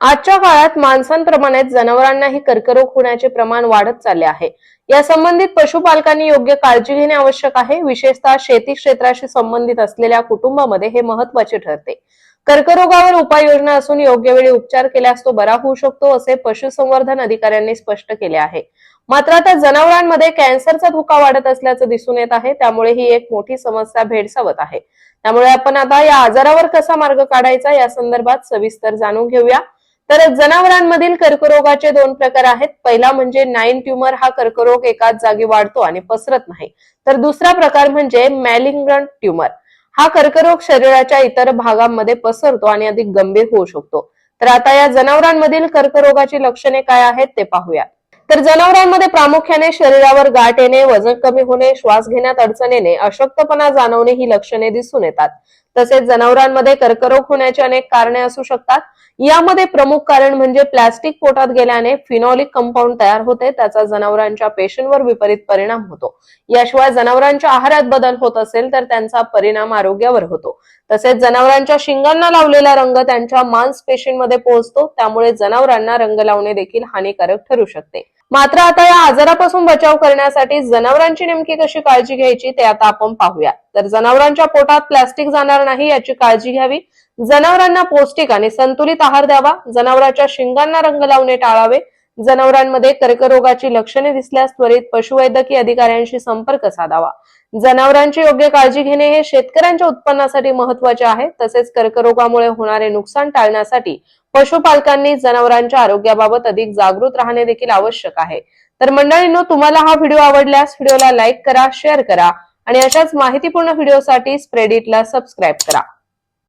आजच्या काळात माणसांप्रमाणेच जनावरांनाही कर्करोग होण्याचे प्रमाण वाढत चालले आहे. या संबंधित पशुपालकांनी योग्य काळजी घेणे आवश्यक आहे. विशेषतः शेती क्षेत्राशी संबंधित असलेल्या कुटुंबामध्ये हे महत्त्वाचे ठरते. कर्करोगावर उपाययोजना असून योग्य वेळी उपचार केल्यास तो बरा होऊ शकतो असे पशुसंवर्धन अधिकाऱ्यांनी स्पष्ट केले आहे. मात्र आता जनावरांमध्ये कॅन्सरचा धोका वाढत असल्याचं दिसून येत आहे. त्यामुळे ही एक मोठी समस्या भेडसावत आहे. त्यामुळे आपण आता या आजारावर कसा मार्ग काढायचा या संदर्भात सविस्तर जाणून घेऊया. तर जनावरांमधील कर्करोगाचे दोन प्रकार आहेत. पहिला म्हणजे नाईन ट्यूमर हा कर्करोग एकाच जागी वाढतो आणि पसरत नाही. तर दुसरा प्रकार म्हणजे मॅलिंग्रंट ट्यूमर. हा कर्करोग शरीराच्या इतर भागांमध्ये पसरतो आणि अधिक गंभीर होऊ शकतो. तर आता या जनावरांमधील कर्करोगाची लक्षणे काय आहेत ते पाहूया. तर जनावरांमध्ये प्रामुख्याने शरीरावर गाठ येणे वजन कमी होणे श्वास घेण्यात अडचण येणे अशक्तपणा जाणवणे ही लक्षणे दिसून येतात. तसेच जनावरांमध्ये कर्करोग होण्याची अनेक कारणे असू शकतात. यामध्ये प्रमुख कारण म्हणजे प्लास्टिक पोटात गेल्याने फिनॉलिक कंपाऊंड तयार होते त्याचा जनावरांच्या पेशींवर विपरीत परिणाम होतो. याशिवाय जनावरांच्या आहारात बदल होत असेल तर त्यांचा परिणाम आरोग्यावर होतो. तसेच जनावरांच्या शिंगांना लावलेला रंग त्यांच्या मांसपेशींमध्ये पोहोचतो त्यामुळे जनावरांना रंग लावणे देखील हानिकारक ठरू शकते. मात्र आता या आजारापासून बचाव करण्यासाठी जनावरांची नेमकी कशी काळजी घ्यायची ते आता आपण पाहूया. तर जनावरांच्या पोटात प्लास्टिक जाणार नाही याची काळजी घ्यावी. जनावरांना पौष्टिक आणि संतुलित आहार द्यावा. जनावरांच्या शिंगांना रंग लावणे टाळावे. जनावरांमध्ये कर्करोगाची लक्षणे दिसल्यास त्वरित पशुवैद्यकीय अधिकाऱ्यांशी संपर्क साधावा. जनावरांची योग्य काळजी घेणे हे शेतकऱ्यांच्या उत्पन्नासाठी महत्त्वाचे आहे. तसेच कर्करोगामुळे होणारे नुकसान टाळण्यासाठी पशुपालकांनी जनावरांच्या आरोग्याबाबत अधिक जागृत राहणे देखील आवश्यक आहे. तर मंडळींनो तुम्हाला हा व्हिडिओ आवडल्यास व्हिडिओला लाईक करा शेअर करा आणि अशाच माहितीपूर्ण व्हिडिओसाठी स्प्रेडिटला सबस्क्राईब करा.